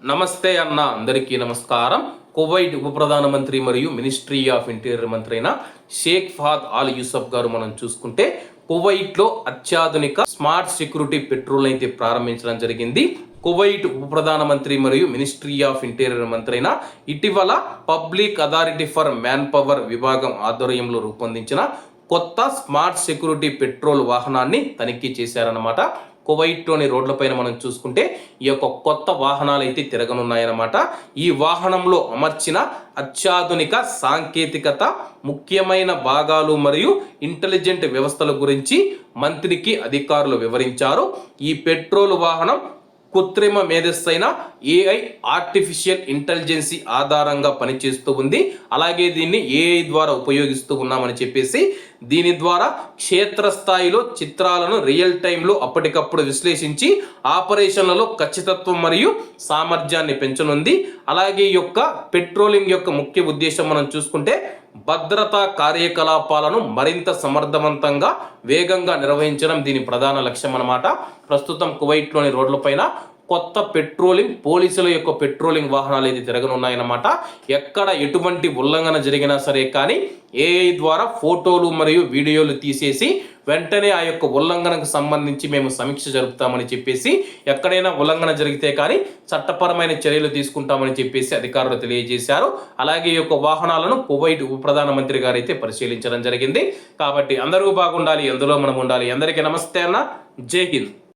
నమస్తే అన్న అందరికీ నమస్కారం. కువైట్ ఉప ప్రధానమంత్రి మరియు మినిస్ట్రీ ఆఫ్ ఇంటీరియర్ మంత్రి అయిన షేక్ ఫాద్ ఆల్ యూసఫ్ గారు మనం చూసుకుంటే కువైట్లో అత్యాధునిక స్మార్ట్ సెక్యూరిటీ పెట్రోల్ అయితే ప్రారంభించడం జరిగింది. కువైట్ ఉప ప్రధానమంత్రి మరియు మినిస్ట్రీ ఆఫ్ ఇంటీరియర్ మంత్రి అయిన ఇటీవల public authority for manpower విభాగం ఆధ్వర్యంలో రూపొందించిన కొత్త స్మార్ట్ సెక్యూరిటీ పెట్రోల్ వాహనాన్ని తనిఖీ చేశారన్నమాట. కువైట్లోని రోడ్లపైన మనం చూసుకుంటే ఈ యొక్క కొత్త వాహనాలు అయితే తిరగనున్నాయన్నమాట. ఈ వాహనంలో అమర్చిన అత్యాధునిక సాంకేతికత ముఖ్యమైన భాగాలు మరియు ఇంటెలిజెంట్ వ్యవస్థల గురించి మంత్రికి అధికారులు వివరించారు. ఈ పెట్రోల్ వాహనం కృత్రిమ మేధస్సైన ఏఐ ఆర్టిఫిషియల్ ఇంటెలిజెన్సీ ఆధారంగా పనిచేస్తూ ఉంది. అలాగే దీన్ని ఏఐ ద్వారా ఉపయోగిస్తూ ఉన్నామని చెప్పేసి దీని ద్వారా క్షేత్రస్థాయిలో చిత్రాలను రియల్ టైంలో అప్పటికప్పుడు విశ్లేషించి ఆపరేషన్లలో ఖచ్చితత్వం మరియు సామర్థ్యాన్ని పెంచనుంది. అలాగే ఈ యొక్క పెట్రోలింగ్ యొక్క ముఖ్య ఉద్దేశం మనం చూసుకుంటే భద్రతా కార్యకలాపాలను మరింత సమర్థవంతంగా వేగంగా నిర్వహించడం దీని ప్రధాన లక్ష్యం అన్నమాట ప్రస్తుతం కువైట్లోని రోడ్లపైన కొత్త పెట్రోలింగ్ పోలీసుల యొక్క పెట్రోలింగ్ వాహనాలు అయితే తిరగనున్నాయన్నమాట. ఎక్కడ ఎటువంటి ఉల్లంఘన జరిగినా సరే కానీ ఏఐ ద్వారా ఫోటోలు మరియు వీడియోలు తీసేసి వెంటనే ఆ యొక్క ఉల్లంఘనకు సంబంధించి మేము సమీక్ష జరుపుతామని చెప్పేసి ఎక్కడైనా ఉల్లంఘన జరిగితే కానీ చట్టపరమైన చర్యలు తీసుకుంటామని చెప్పేసి అధికారులు తెలియజేశారు. అలాగే ఈ యొక్క వాహనాలను కువైట్ ఉప ప్రధానమంత్రి గారు అయితే పరిశీలించడం జరిగింది. కాబట్టి అందరూ బాగుండాలి ఎందులో మనం ఉండాలి. అందరికీ నమస్తే అన్న. జై హింద్.